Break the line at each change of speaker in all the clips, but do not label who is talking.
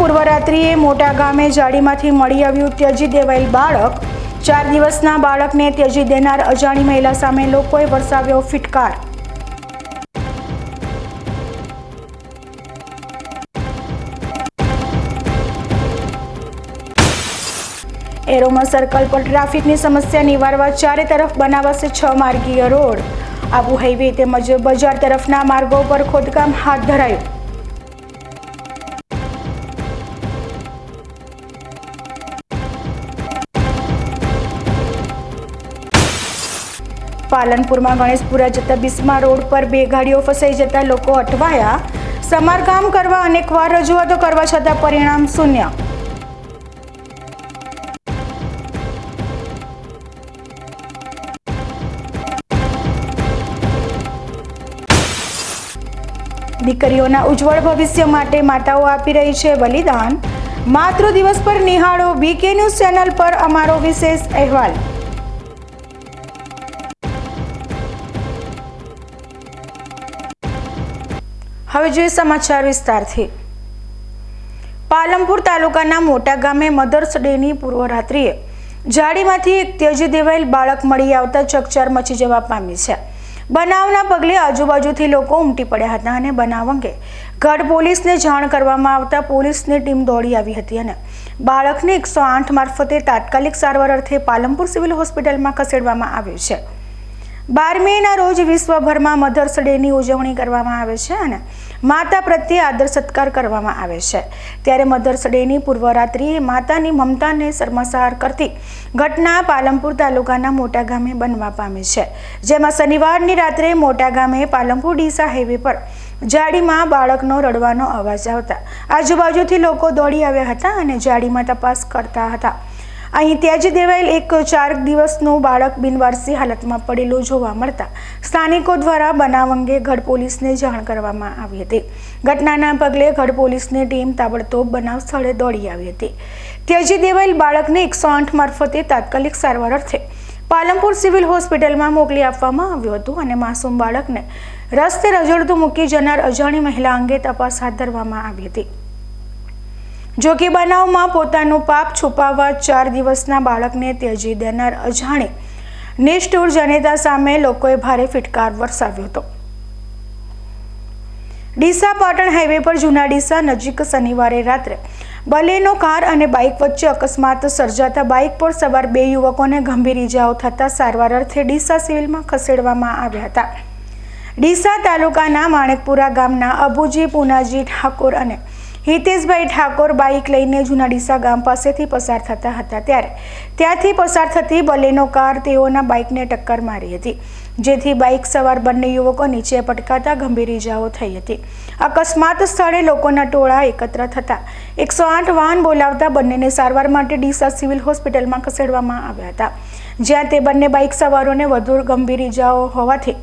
પૂર્વરાત્રિએ મોટા ગામે જાડીમાંથી મળી આવ્યું ત્યજી દેવાયેલ બાળક ચાર દિવસના બાળકને ત્યજી દેનાર અજાણી મહિલા સામે લોકોએ વરસાવ્યો ફિટકાર એરોમાં સર્કલ પર ટ્રાફિકની સમસ્યા નિવારવા ચારે તરફ બનાવાશે છ માર્ગીય રોડ આબુ હાઈવે તેમજ બજાર તરફના માર્ગો પર ખોદકામ હાથ ધરાયું પાલનપુરમાં ગણેશપુરા જતા બિસ્મા રોડ પર બે ગાડીઓ ફસાઈ જતા લોકો અટવાયા સમારકામ કરવા અનેકવાર રજૂઆતો કરવા છતાં પરિણામ શૂન્ય દીકરીઓના ઉજ્જવળ ભવિષ્ય માટે માતાઓ આપી રહી છે બલિદાન માતૃ દિવસ પર નિહાળો બીકે ન્યૂઝ ચેનલ પર અમારો વિશેષ અહેવાલ હવે જોઈએ સમાચાર વિસ્તારથી પાલમપુર તાલુકાના મોટા ગામે મધર્સ ડેની પૂર્વરાત્રિએ રાત્રિએ જાડીમાંથી એક ત્યજી દેવાયેલ બાળક મળી આવતા ચકચાર મચી જવા પામી છે બનાવના પગલે આજુબાજુથી લોકો ઉમટી પડ્યા હતા અને બનાવ અંગે ગઢ પોલીસને જાણ કરવામાં આવતા પોલીસની ટીમ દોડી આવી હતી અને બાળકને એકસો આઠ મારફતે તાત્કાલિક સારવાર અર્થે પાલમપુર સિવિલ હોસ્પિટલમાં ખસેડવામાં આવ્યું છે બારમીના રોજ વિશ્વભરમાં મધર્સ ડેની ઉજવણી કરવામાં આવે છે અને માતા પ્રત્યે આદર સત્કાર કરવામાં આવે છે ત્યારે મધર્સ ડેની પૂર્વરાત્રિએ માતાની મમતાને શર્મસાર કરતી ઘટના પાલમપુર તાલુકાના મોટા ગામે બનવા પામી છે જેમાં શનિવારની રાત્રે મોટા ગામે પાલમપુર ડીસા હાઈવે પર જાડીમાં બાળકનો રડવાનો અવાજ આવતા આજુબાજુથી લોકો દોડી આવ્યા હતા અને જાડીમાં તપાસ કરતા હતા અહીં ત્યાજી દેવાયેલ એક ચાર દિવસનો બાળક બિનવારસી હાલતમાં પડેલો જોવા મળતા સ્થાનિકો દ્વારા બનાવ અંગે ગઢ પોલીસને જાણ કરવામાં આવી હતી ઘટનાના પગલે ગઢ પોલીસની ટીમ તાબડતોબ બનાવ સ્થળે દોડી આવી હતી ત્યાજી દેવાયેલ બાળકને એકસો આઠ મારફતે તાત્કાલિક સારવાર અર્થે પાલનપુર સિવિલ હોસ્પિટલમાં મોકલી આપવામાં આવ્યું હતું અને માસૂમ બાળકને રસ્તે રજળતું મૂકી જનાર અજાણી મહિલા અંગે તપાસ હાથ ધરવામાં આવી હતી જો કે બનાવમાં પોતાનું પાપ છુપાવવા ચાર દિવસના બાળકને ત્યજી દેનાર અજાણે નિષ્ઠુર જનેતા સામે લોકોએ ભારે ફિટકાર વરસાવ્યો હતો ડીસા પાટણ હાઈવે પર જૂના ડીસા નજીક શનિવારે રાત્રે બલેનો કાર અને બાઇક વચ્ચે અકસ્માત સર્જાતા બાઇક પર સવાર બે યુવકોને ગંભીર ઇજાઓ થતાં સારવાર અર્થે ડીસા સિવિલમાં ખસેડવામાં આવ્યા હતા ડીસા તાલુકાના માણેકપુરા ગામના અબુજી પુનાજી ઠાકોર અને હિતેશભાઈ ઠાકોર બાઇક લઈને જુનાડીસા ગામ પાસેથી પસાર થતા હતા ત્યારે ત્યાંથી પસાર થતી બલેનો કાર તેઓના બાઇકને ટક્કર મારી હતી જેથી બાઇક સવાર બંને યુવકો નીચે પટકાતા ગંભીર ઇજાઓ થઈ હતી અકસ્માત સ્થળે લોકોના ટોળા એકત્ર થતા એકસો વાહન બોલાવતા બંનેને સારવાર માટે ડીસા સિવિલ હોસ્પિટલમાં ખસેડવામાં આવ્યા હતા જ્યાં તે બંને બાઇક સવારોને વધુ ગંભીર ઇજાઓ હોવાથી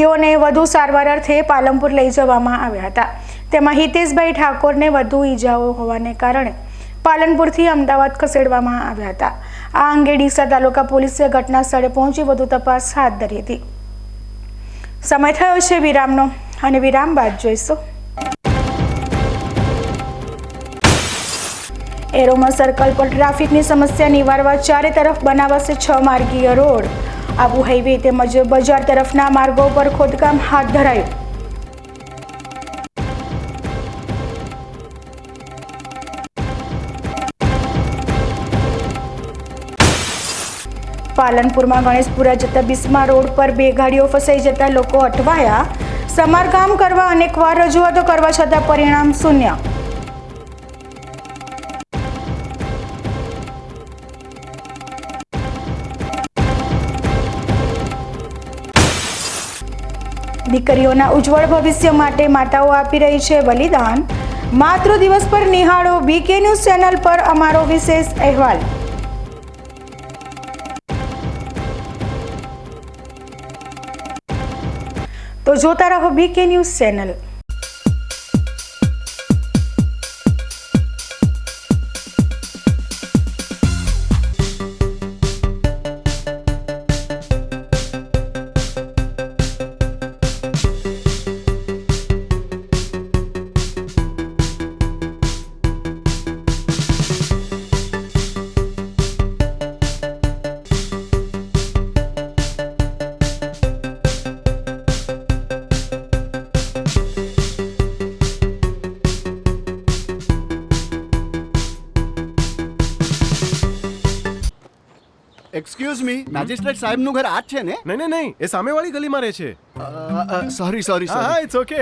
તેઓને વધુ સારવાર અર્થે પાલનપુર લઈ જવામાં આવ્યા હતા તેમાં હિતેશભાઈ ઠાકોરને વધુ ઇજાઓ હોવાને કારણે પાલનપુરથી અમદાવાદ ખસેડવામાં આવ્યા હતા આ અંગે ડીસા તાલુકા પોલીસે ઘટના સ્થળે પહોંચી વધુ તપાસ હાથ ધરી હતી સમય થયો છે વિરામનો અને વિરામ બાદ જોઈશું એરોમા સર્કલ પર ટ્રાફિકની સમસ્યા નિવારવા ચારે તરફ બનાવાશે છ માર્ગીય રોડ આબુ હાઈવે તેમજ બજાર તરફના માર્ગો પર ખોદકામ હાથ ધરાયું પાલનપુરમાં ગણેશપુરા જતા બિસ્મા રોડ પર બે ગાડીઓ ફસાઈ જતા લોકો અટવાયા સમારકામ કરવા અનેકવાર રજૂઆતો કરવા છતાં પરિણામ શૂન્ય દીકરીઓના ઉજ્જવળ ભવિષ્ય માટે માતાઓ આપી રહી છે બલિદાન માતૃ દિવસ પર નિહાળો વીકે ન્યૂઝ ચેનલ પર અમારો વિશેષ અહેવાલ તો જોતા રહો બીકે ન્યૂઝ ચેનલ
મેજિસ્ટ્રેટ સાહેબનું ઘર આ છે ને નહીં નહીં નહીં એ સામેવાળી ગલીમાં રહે છે સોરી સોરી હા ઇટ્સ ઓકે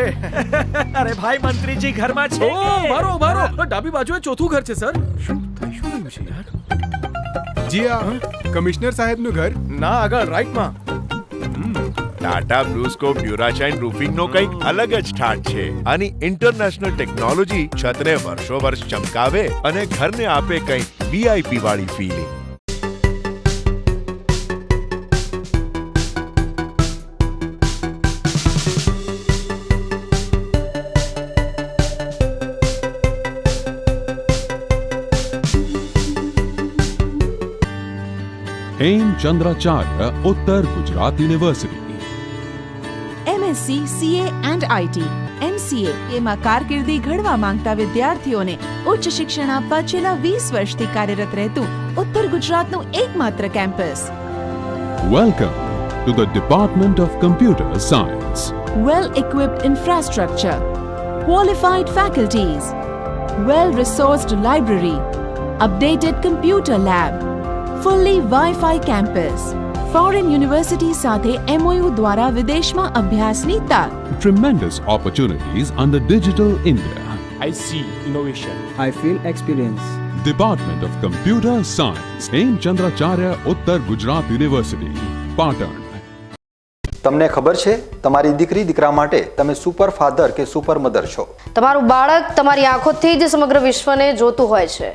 અરે ભાઈ મંત્રીજી ઘરમાં છે ઓ મારો મારો ડાબી બાજુએ ચોથું ઘર છે સર શું શું છે યાર જી આ કમિશનર સાહેબનું ઘર ના આગળ માં ટાટા બ્લુસ્કો ડ્યુરાશાઇન રૂફિંગ નો કંઈક અલગ જ ઠાટ છે આની ઇન્ટરનેશનલ ટેકનોલોજી છત્રે વર્ષો વર્ષ ચમકાવે અને ઘરને આપે કંઈક વીઆઈપી વાળી feeling Hemchandracharya Uttar Gujarat university MSc CA and IT MCA એમાં કારકિર્દી ઘડવા માંગતા વિદ્યાર્થીઓને ઉચ્ચ શિક્ષણ આપવા છેલ્લા વીસ વર્ષથી કાર્યરત રહેતું ઉત્તર ગુજરાતનું એકમાત્ર campus welcome to the department of computer science well equipped infrastructure qualified faculties well resourced library updated computer lab fully wifi campus foreign university સાથે એમઓયુ દ્વારા વિદેશમાં અભ્યાસની તક Tremendous opportunities under Digital India, I see innovation. I feel experience. Department of Computer Science, Hemchandracharya Chandracharya Uttar Gujarat University, Patan. તમને ખબર છે તમારી દીકરી દીકરા માટે તમે સુપર ફાધર કે સુપર મધર છો તમારું બાળક તમારી આંખોથી જ સમગ્ર વિશ્વને જોતું હોય છે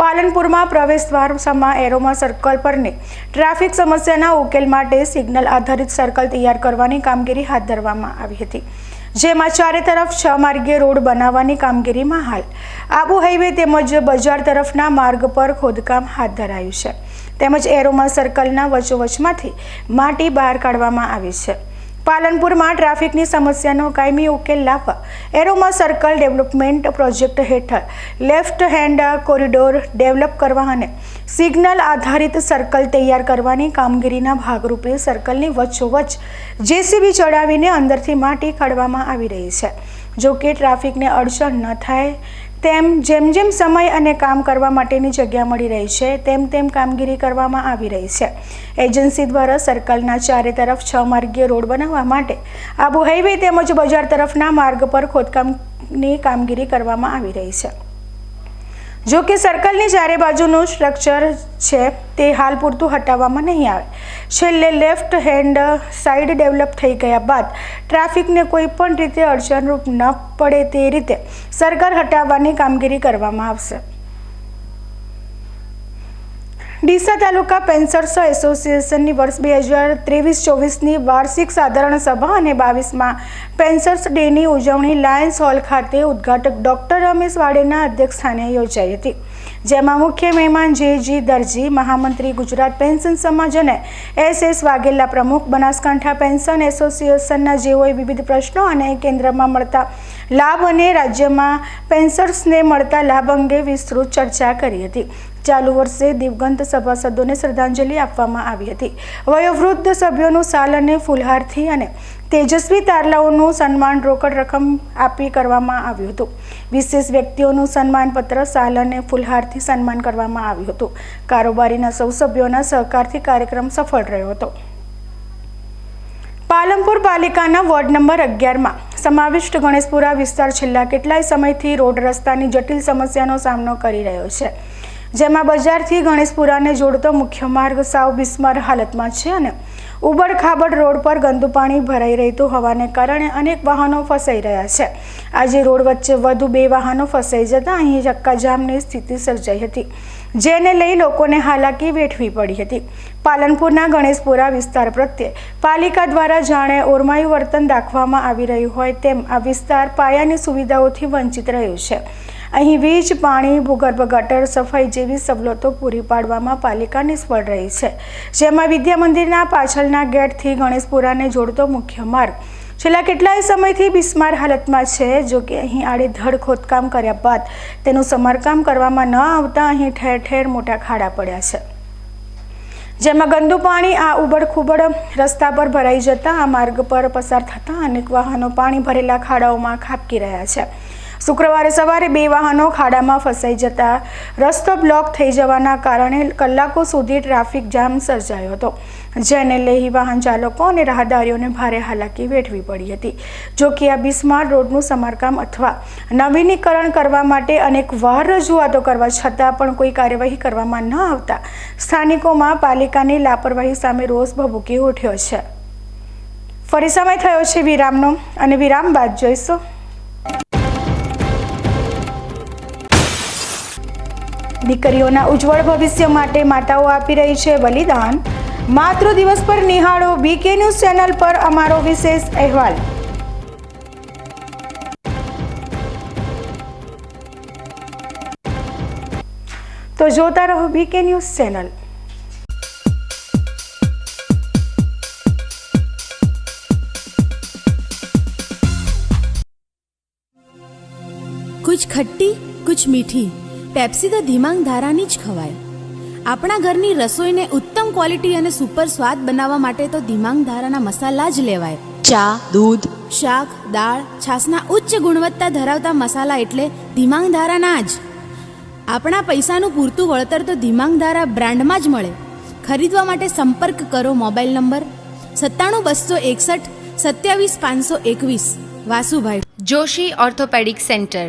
પાલનપુરમાં પ્રવેશદ્વાર સમા એરોમા સર્કલ પરને ટ્રાફિક સમસ્યાના ઉકેલ માટે સિગ્નલ આધારિત સર્કલ તૈયાર કરવાની કામગીરી હાથ ધરવામાં આવી હતી જેમાં ચારે તરફ છ માર્ગીય રોડ બનાવવાની કામગીરીમાં હાલ આબુ હાઈવે તેમજ બજાર તરફના માર્ગ પર ખોદકામ હાથ ધરાયું છે તેમજ એરોમા સર્કલના વચોવચમાંથી માટી બહાર કાઢવામાં આવી છે પાલનપુરમાં ટ્રાફિકની સમસ્યાનો કાયમી ઉકેલ લાવવા એરોમા સર્કલ ડેવલપમેન્ટ પ્રોજેક્ટ હેઠળ લેફ્ટ હેન્ડ કોરિડોર ડેવલપ કરવા અને સિગ્નલ આધારિત સર્કલ તૈયાર કરવાની કામગીરીના ભાગરૂપે સર્કલની વચ્ચોવચ્ચ જેસીબી ચડાવીને અંદરથી માટી કાઢવામાં આવી રહી છે જોકે ટ્રાફિકને અડચણ ન થાય તેમ જેમ જેમ સમય અને કામ કરવા માટેની જગ્યા મળી રહી છે તેમ તેમ કામગીરી કરવામાં આવી રહી છે એજન્સી દ્વારા સર્કલના ચારે તરફ છ માર્ગીય રોડ બનાવવા માટે આબુ હાઈવે તેમજ બજાર તરફના માર્ગ પર ખોદકામની કામગીરી કરવામાં આવી રહી છે જો કે સર્કલની ચારે બાજુનું સ્ટ્રક્ચર છે તે હાલ પૂરતું હટાવવામાં નહીં આવે છેલ્લે લેફ્ટ હેન્ડ સાઈડ ડેવલપ થઈ ગયા બાદ ટ્રાફિકને કોઈ પણ રીતે અડચણરૂપ ન પડે તે રીતે સર્કલ હટાવવાની કામગીરી કરવામાં આવશે ડીસા તાલુકા પેન્સર્સ એસોસિએશનની વર્ષ બે હજાર ત્રેવીસ ચોવીસની વાર્ષિક સાધારણ સભા અને બાવીસમાં પેન્સર્સ ડેની ઉજવણી લાયન્સ હોલ ખાતે ઉદ્ઘાટક ડૉક્ટર રમેશ વાડેના અધ્યક્ષસ્થાને યોજાઈ હતી જેમાં મુખ્ય મહેમાન જે જી દરજી મહામંત્રી ગુજરાત પેન્શન સમાજ અને એસ એસ વાઘેલા પ્રમુખ બનાસકાંઠા પેન્શન એસોસિએશનના જેઓએ વિવિધ પ્રશ્નો અને કેન્દ્રમાં મળતા લાભ અને રાજ્યમાં પેન્સર્સને મળતા લાભ અંગે વિસ્તૃત ચર્ચા કરી હતી ચાલુ વર્ષે દિવગંત સભાસદોને શ્રદ્ધાંજલિ આપવામાં આવી હતી વયોવૃદ્ધ સભ્યોનું સાલ અને ફુલહારથી અને તેજસ્વી તારલાઓનું સન્માન રોકડ રકમ આપી કરવામાં આવ્યું હતું વિશેષ વ્યક્તિઓનું સન્માનપત્ર સાલ અને ફુલહારથી સન્માન કરવામાં આવ્યું હતું કારોબારીના સૌ સભ્યોના સહકારથી કાર્યક્રમ સફળ રહ્યો હતો પાલનપુર પાલિકાના વોર્ડ નંબર અગિયારમાં સમાવિષ્ટ ગણેશપુરા વિસ્તાર છેલ્લા કેટલાય સમયથી રોડ રસ્તાની જટિલ સમસ્યાનો સામનો કરી રહ્યો છે જેમાં બજારથી ગણેશપુરાને જોડતો મુખ્ય માર્ગ સાવ બિસ્માર હાલતમાં છે અને ઉબડ ખાબડ રોડ પર ગંદુ પાણી ભરાઈ રહેતું હોવાને કારણે અનેક વાહનો ફસાઈ રહ્યા છે આજે રોડ વચ્ચે વધુ બે વાહનો ફસાઈ જતાં અહીં ચક્કાજામની સ્થિતિ સર્જાઈ હતી જેને લઈ લોકોને હાલાકી વેઠવી પડી હતી પાલનપુરના ગણેશપુરા વિસ્તાર પ્રત્યે પાલિકા દ્વારા જાણે ઓરમાયું વર્તન દાખવામાં આવી રહ્યું હોય તેમ આ વિસ્તાર પાયાની સુવિધાઓથી વંચિત રહ્યું છે અહીં વીજ પાણી ભૂગર્ભ ગટર સફાઈ જેવી સવલતો પૂરી પાડવામાં પાલિકા નિષ્ફળ રહી છે જેમાં વિદ્યા મંદિરના પાછળના ગેટથી ગણેશપુરાને જોડતો મુખ્ય માર્ગ છેલ્લા કેટલાય સમયથી બિસ્માર હાલતમાં છે જો કે અહીં આડેધડ ખોદકામ કર્યા બાદ તેનું સમારકામ કરવામાં ન આવતા અહીં ઠેર ઠેર મોટા ખાડા પડ્યા છે જેમાં ગંદુ પાણી આ ઉબડખુબડ રસ્તા પર ભરાઈ જતા આ માર્ગ પર પસાર થતા અનેક વાહનો પાણી ભરેલા ખાડાઓમાં ખાબકી રહ્યા છે શુક્રવારે સવારે બે વાહનો ખાડામાં ફસાઈ જતા રસ્તો બ્લોક થઈ જવાના કારણે કલાકો સુધી ટ્રાફિક જામ સર્જાયો હતો જેને લઈ વાહન ચાલકો અને રાહદારીઓને ભારે હાલાકી વેઠવી પડી હતી જોકે આ બિસ્માર રોડનું સમારકામ અથવા નવીનીકરણ કરવા માટે અનેક વાર રજૂઆતો કરવા છતાં પણ કોઈ કાર્યવાહી કરવામાં ન આવતા સ્થાનિકોમાં પાલિકાની લાપરવાહી સામે રોષ ભભૂકી ઉઠ્યો છે ફરી સમય થયો છે વિરામનો અને વિરામ બાદ જોઈશું દીકરીઓના ઉજ્જવળ ભવિષ્ય માટે માતાઓ આપી રહી છે બલિદાન માતૃ દિવસ પર નિહાળો બીકે ન્યૂઝ ચેનલ પર અમારો વિશેષ અહેવાલ તો જોતા રહો બીકે ન્યૂઝ ચેનલ कुछ ખટ્ટી કુછ મીઠી પેપ્સી તો ધીમાંગ ધારાની જ ખવાય આપણા ઘરની રસોઈને ઉત્તમ ક્વોલિટી અને સુપર સ્વાદ બનાવવા માટે તો ધીમાંગ ધારાના મસાલા જ લેવાય ચા દૂધ શાક દાળ છાસના ઉચ્ચ ગુણવત્તા ધરાવતા મસાલા એટલે ધીમાંગ ધારાના જ આપણા પૈસાનું પૂરતું વળતર તો ધીમાંગ ધારા બ્રાન્ડમાં જ મળે ખરીદવા માટે સંપર્ક કરો મોબાઈલ નંબર સત્તાણું બસો એકસઠ સત્યાવીસ પાંચસો એકવીસ વાસુભાઈ જોશી ઓર્થોપેડિક સેન્ટર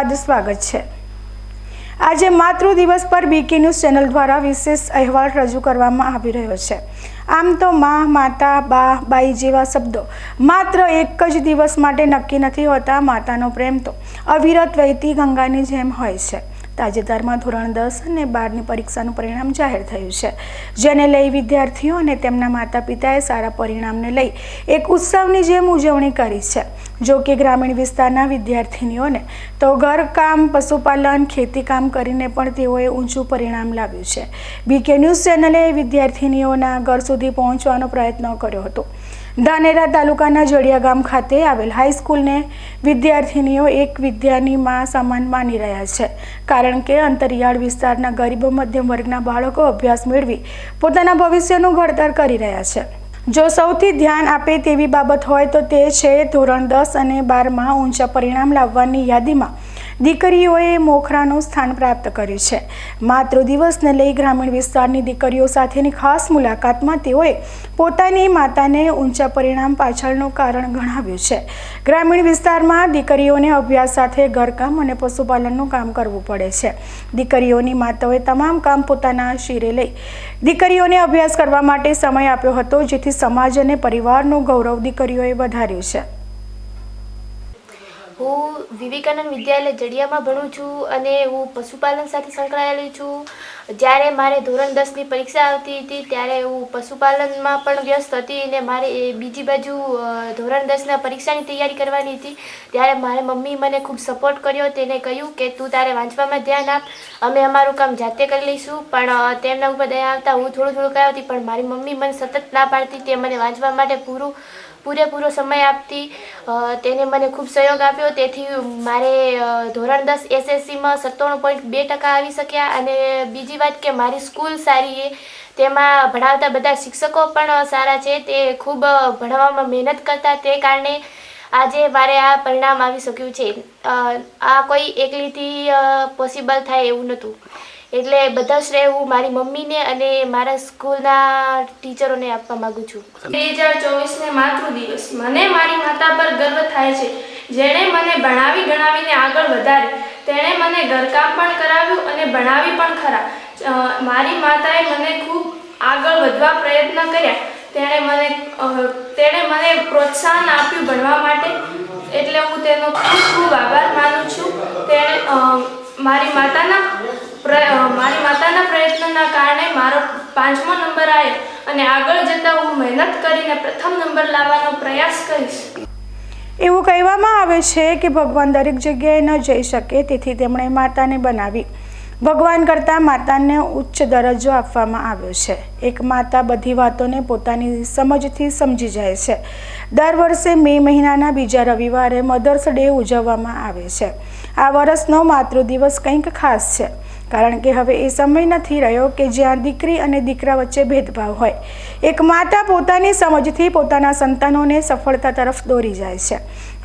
બાદ સ્વાગત છે આજે માતૃ દિવસ પર બીકી ન્યૂઝ ચેનલ દ્વારા વિશેષ અહેવાલ રજૂ કરવામાં આવી રહ્યો છે આમ તો મા માતા બા બાઈ જેવા શબ્દો માત્ર એક જ દિવસ માટે નક્કી નથી હોતા માતાનો પ્રેમ તો અવિરત વહેતી ગંગાની જેમ હોય છે તાજેતરમાં ધોરણ દસ અને બારની પરીક્ષાનું પરિણામ જાહેર થયું છે જેને લઈ વિદ્યાર્થીઓ અને તેમના માતા પિતાએ સારા પરિણામને લઈ એક ઉત્સવની જેમ ઉજવણી કરી છે જો કે ગ્રામીણ વિસ્તારના વિદ્યાર્થીનીઓને તો ઘરકામ પશુપાલન ખેતીકામ કરીને પણ તેઓએ ઊંચું પરિણામ લાવ્યું છે બીકે ન્યૂઝ ચેનલે વિદ્યાર્થીનીઓના ઘર સુધી પહોંચવાનો પ્રયત્ન કર્યો હતો ધાનેરા તાલુકાના જડિયા ગામ ખાતે આવેલ હાઈસ્કૂલને વિદ્યાર્થીનીઓ એક વિદ્યાની માં સમાન માની રહ્યા છે કારણ કે અંતરિયાળ વિસ્તારના ગરીબ મધ્યમ વર્ગના બાળકો અભ્યાસ મેળવી પોતાના ભવિષ્યનું ઘડતર કરી રહ્યા છે જો સૌથી ધ્યાન આપે તેવી બાબત હોય તો તે છે ધોરણ દસ અને બારમાં ઊંચા પરિણામ લાવવાની યાદીમાં દીકરીઓએ મોખરાનું સ્થાન પ્રાપ્ત કર્યું છે માત્ર દિવસને લઈ ગ્રામીણ વિસ્તારની દીકરીઓ સાથેની ખાસ મુલાકાતમાં તેઓએ પોતાની માતાને ઊંચા પરિણામ પાછળનું કારણ ગણાવ્યું છે ગ્રામીણ વિસ્તારમાં દીકરીઓને અભ્યાસ સાથે ઘરકામ અને પશુપાલનનું કામ કરવું પડે છે દીકરીઓની માતાઓએ તમામ કામ પોતાના શિરે લઈ દીકરીઓને અભ્યાસ કરવા માટે સમય આપ્યો હતો જેથી સમાજ અને પરિવારનું ગૌરવ દીકરીઓએ વધાર્યું છે હું વિવેકાનંદ વિદ્યાલય જડિયામાં ભણું છું અને હું પશુપાલન સાથે સંકળાયેલી છું જ્યારે મારે ધોરણ દસની પરીક્ષા આવતી હતી ત્યારે હું પશુપાલનમાં પણ વ્યસ્ત હતી અને મારે એ બીજી બાજુ ધોરણ દસના પરીક્ષાની તૈયારી કરવાની હતી ત્યારે મારે મમ્મી મને ખૂબ સપોર્ટ કર્યો તેને કહ્યું કે તું તારે વાંચવામાં ધ્યાન આપ અમે અમારું કામ જાતે કરી લઈશું પણ તેમના ઉપર દયા આવતા હું થોડું થોડું કરાવતી પણ મારી મમ્મી મને સતત ના પાડતી તે મને વાંચવા માટે પૂરું પૂરેપૂરો સમય આપતી તેને મને ખૂબ સહયોગ આપ્યો તેથી મારે ધોરણ દસ એસએસસીમાં સત્તાણું પોઈન્ટ બે ટકા આવી શક્યા અને બીજી વાત કે મારી સ્કૂલ સારી એ તેમાં ભણાવતા બધા શિક્ષકો પણ સારા છે તે ખૂબ ભણાવવામાં મહેનત કરતા તે કારણે આજે મારે આ પરિણામ આવી શક્યું છે આ કોઈ એકલીથી પોસિબલ થાય એવું નહોતું એટલે બધા શ્રેય હું મારી મમ્મીને અને મારા સ્કૂલના ટીચરોને આપવા માગું છું બે હજાર ચોવીસને માતૃ દિવસ મને મારી માતા પર ગર્વ થાય છે જેણે મને ભણાવી ગણાવીને આગળ વધારી તેણે મને ઘરકામ પણ કરાવ્યું અને ભણાવી પણ ખરા મારી માતાએ મને ખૂબ આગળ વધવા પ્રયત્ન કર્યા તેણે મને તેણે મને પ્રોત્સાહન આપ્યું ભણવા માટે એટલે હું તેનો ખૂબ ખૂબ આભાર માનું છું તેણે મારી માતાના મારી માતાના પ્રયત્નના કારણે મારો પાંચમો નંબર આવ્યો અને આગળ જતાં હું મહેનત કરીને પ્રથમ નંબર લાવવાનો પ્રયાસ કરીશ એવું કહેવામાં આવે છે કે ભગવાન દરેક જગ્યાએ ન જઈ શકે તેથી તેમણે માતાને બનાવી ભગવાન કરતાં માતાને ઉચ્ચ દરજ્જો આપવામાં આવ્યો છે એક માતા બધી વાતોને પોતાની સમજથી સમજી જાય છે દર વર્ષે મે મહિનાના બીજા રવિવારે મધર્સ ડે ઉજવવામાં આવે છે આ વર્ષનો માતૃ દિવસ કંઈક ખાસ છે કારણ કે હવે એ સમય નથી રહ્યો કે જ્યાં દીકરી અને દીકરા વચ્ચે ભેદભાવ હોય એક માતા પોતાની સમજથી પોતાના સંતાનોને સફળતા તરફ દોરી જાય છે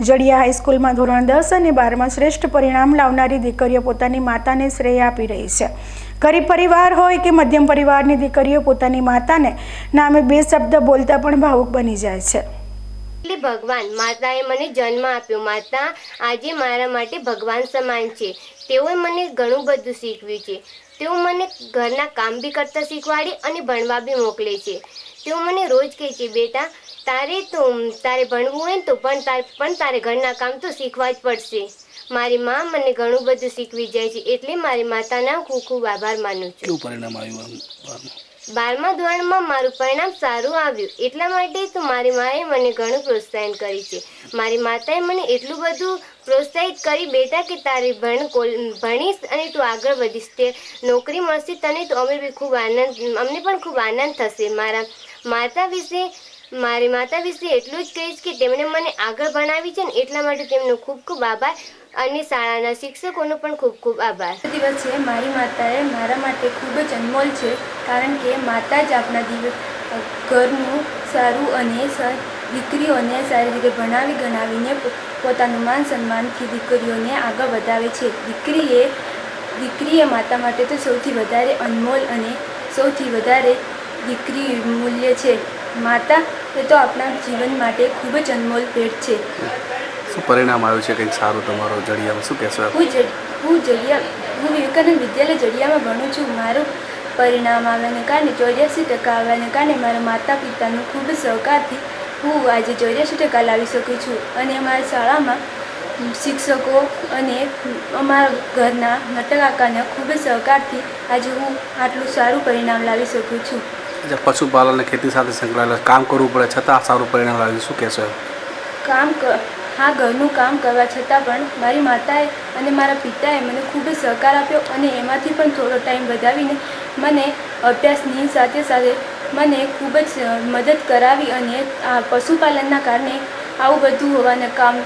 જડિયા હાઈસ્કૂલમાં ધોરણ દસ અને બારમાં શ્રેષ્ઠ પરિણામ લાવનારી દીકરીઓ પોતાની માતાને શ્રેય આપી રહી છે ગરીબ પરિવાર હોય કે મધ્યમ પરિવારની દીકરીઓ પોતાની માતાને નામે બે શબ્દ બોલતા પણ ભાવુક બની જાય છે એટલે ભગવાન માતાએ મને જન્મ આપ્યો માતા આજે મારા માટે ભગવાન સમાન છે તેઓએ મને ઘણું બધું શીખવ્યું છે તેઓ મને ઘરના કામ બી કરતાં શીખવાડી અને ભણવા બી મોકલે છે તેઓ મને રોજ કહે છે બેટા તારે તો તારે ભણવું હોય ને તો પણ તારે પણ તારે ઘરના કામ તો શીખવા જ પડશે મારી મા મને ઘણું બધું શીખવી જાય છે એટલે મારી માતાના હું ખૂબ આભાર માનું છું પરિણામ આવ્યું બારમા ધોરણમાં મારું પરિણામ સારું આવ્યું એટલા માટે તો મારી માએ મને ઘણું પ્રોત્સાહન કરી છે મારી માતાએ મને એટલું બધું પ્રોત્સાહિત કરી બેટા કે તારી ભણ ભણીશ અને તું આગળ વધીશ તે નોકરી મળશે તને તો અમે બી ખૂબ આનંદ અમને પણ ખૂબ આનંદ થશે મારા માતા વિશે મારી માતા વિશે એટલું જ કહીશ કે તેમણે મને આગળ ભણાવી છે ને એટલા માટે તેમનો ખૂબ ખૂબ આભાર અને શાળાના શિક્ષકોનો પણ ખૂબ ખૂબ આભાર દિવસ છે મારી માતાએ મારા માટે ખૂબ જ અનમોલ છે કારણ કે માતા જ આપણા દિવસ ઘરનું સારું અને દીકરીઓને સારી રીતે ભણાવી ગણાવીને પોતાનું માન સન્માનથી દીકરીઓને આગળ વધાવે છે દીકરીએ દીકરીએ માતા માટે તો સૌથી વધારે અનમોલ અને સૌથી વધારે દીકરી મૂલ્ય છે માતા એ તો આપણા જીવન માટે ખૂબ જ અનમોલ ભેટ છે શું પરિણામ આવ્યું છે કંઈક સારું તમારો જડિયામાં શું કહેશો હું હું જડિયા હું વિવેકાનંદ વિદ્યાલય જડિયામાં ભણું છું મારું પરિણામ આવ્યાને કારણે ચોર્યાસી ટકા આવ્યાને કારણે મારા માતા પિતાનો ખૂબ જ સહકારથી હું આજે ચોર્યાસી ટકા લાવી શકું છું અને મારા શાળામાં શિક્ષકો અને અમારા ઘરના નટકાકાના ખૂબ જ સહકારથી આજે હું આટલું સારું પરિણામ લાવી શકું છું પશુપાલન ખેતી સાથે સંકળાયેલા કામ કરવું પડે છતાં સારું પરિણામ આવ્યું શું કહેશો કામ ક- હા ઘરનું કામ કરવા છતાં પણ મારી માતાએ અને મારા પિતાએ મને ખૂબ જ સહકાર આપ્યો અને એમાંથી પણ થોડો ટાઈમ વધાવીને મને અભ્યાસની સાથે સાથે મને ખૂબ જ મદદ કરાવી અને આ પશુપાલનના કારણે આવું બધું હોવાના કામ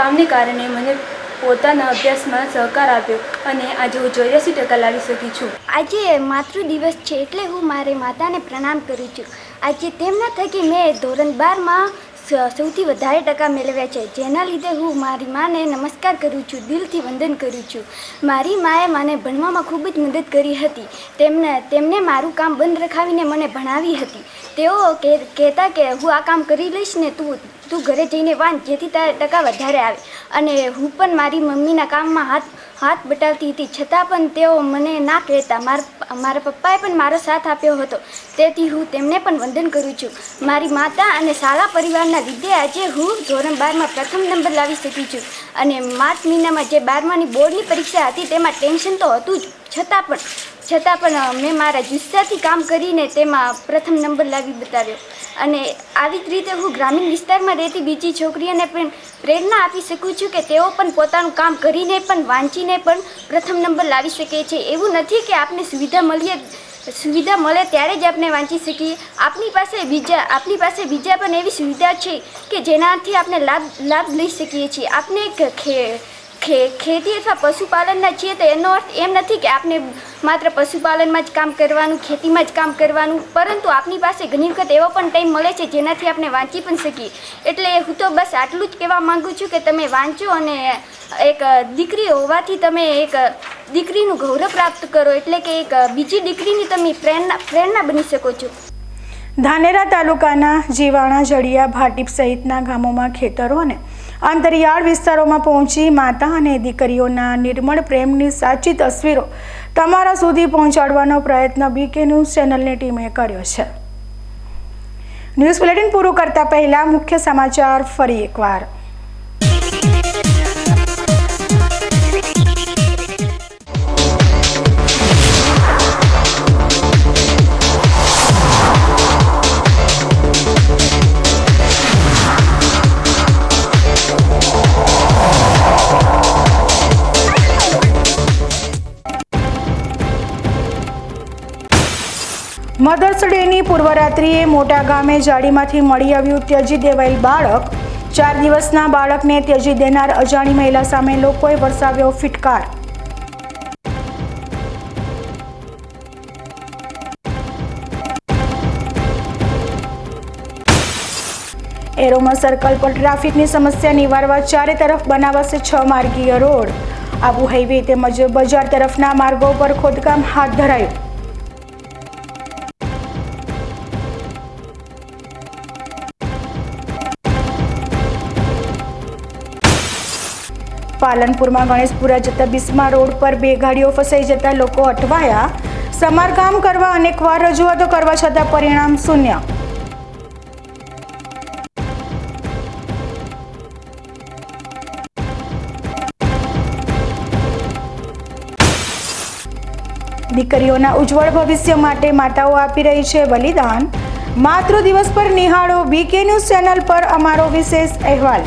કામને કારણે મને પોતાના અભ્યાસમાં સહકાર આપ્યો અને આજે હું ચોર્યાસી ટકા લાવી શકી છું આજે માતૃ દિવસ છે એટલે હું મારી માતાને પ્રણામ કરું છું આજે તેમના થકી મેં ધોરણ બારમાં સૌથી વધારે ટકા મેળવ્યા છે જેના લીધે હું મારી માને નમસ્કાર કરું છું દિલથી વંદન કરું છું મારી માએ મને ભણવામાં ખૂબ જ મદદ કરી હતી તેમને તેમને મારું કામ બંધ રખાવીને મને ભણાવી હતી તેઓ કહેતા કે હું આ કામ કરી લઈશ ને તું તું ઘરે જઈને વાંચ જેથી તારા ટકા વધારે આવે અને હું પણ મારી મમ્મીના કામમાં હાથ હાથ બટાવતી હતી છતાં પણ તેઓ મને ના કહેતા મારા મારા પપ્પાએ પણ મારો સાથ આપ્યો હતો તેથી હું તેમને પણ વંદન કરું છું મારી માતા અને શાળા પરિવારના લીધે આજે હું ધોરણ બારમાં પ્રથમ નંબર લાવી શકી છું અને માર્ચ મહિનામાં જે બારમાની બોર્ડની પરીક્ષા હતી તેમાં ટેન્શન તો હતું જ છતાં પણ છતાં પણ મેં મારા જુસ્સાથી કામ કરીને તેમાં પ્રથમ નંબર લાવી બતાવ્યો અને આવી જ રીતે હું ગ્રામીણ વિસ્તારમાં રહેતી બીજી છોકરીઓને પણ પ્રેરણા આપી શકું છું કે તેઓ પણ પોતાનું કામ કરીને પણ વાંચીને પણ પ્રથમ નંબર લાવી શકે છે એવું નથી કે આપને સુવિધા મળીએ સુવિધા મળે ત્યારે જ આપણે વાંચી શકીએ આપની પાસે બીજા આપની પાસે બીજા પણ એવી સુવિધા છે કે જેનાથી આપણે લાભ લાભ લઈ શકીએ છીએ આપને આપણે ખેતી અથવા પશુપાલનના છીએ તો એનો અર્થ એમ નથી કે આપણે માત્ર પશુપાલનમાં જ કામ કરવાનું ખેતીમાં જ કામ કરવાનું પરંતુ આપની પાસે ઘણી વખત એવો પણ ટાઈમ મળે છે જેનાથી આપણે વાંચી પણ શકીએ એટલે હું તો બસ આટલું જ કહેવા માગું છું કે તમે વાંચો અને એક દીકરી હોવાથી તમે એક દીકરીનું ગૌરવ પ્રાપ્ત કરો એટલે કે એક બીજી દીકરીની તમે પ્રેરણા પ્રેરણા બની શકો છો ધાનેરા તાલુકાના જીવાણા જડિયા ભાટીપ સહિતના ગામોમાં ખેતરો અને અંતરિયાળ વિસ્તારોમાં પહોંચી માતા અને દીકરીઓના નિર્મળ પ્રેમની સાચી તસવીરો તમારા સુધી પહોંચાડવાનો પ્રયત્ન બીકે ન્યૂઝ ચેનલની ટીમે કર્યો છે ન્યૂઝ બુલેટિન પૂરું કરતા પહેલા મુખ્ય સમાચાર ફરી એકવાર જૂનની પૂર્વરાત્રિએ મોટા ગામે જાડીમાંથી મળી આવ્યું ત્યજી દેવાયેલ બાળક ચાર દિવસના બાળકને ત્યજી દેનાર અજાણી મહિલા સામે લોકોએ વરસાવ્યો ફિટકાર એરોમા સર્કલ પર ટ્રાફિકની સમસ્યા નિવારવા ચારે તરફ બનાવાશે છ માર્ગીય રોડ આબુ હાઈવે તેમજ બજાર તરફના માર્ગો પર ખોદકામ હાથ ધરાયું પાલનપુરમાં ગણેશપુરા જતા બિસ્મા રોડ પર બે ગાડીઓ ફસાઈ જતા લોકો અટવાયા સમારકામ કરવા અનેકવાર રજૂઆતો કરવા છતાં પરિણામ શૂન્ય દીકરીઓના ઉજ્જવળ ભવિષ્ય માટે માતાઓ આપી રહી છે બલિદાન માતૃ દિવસ પર નિહાળો બીકે ન્યૂઝ ચેનલ પર અમારો વિશેષ અહેવાલ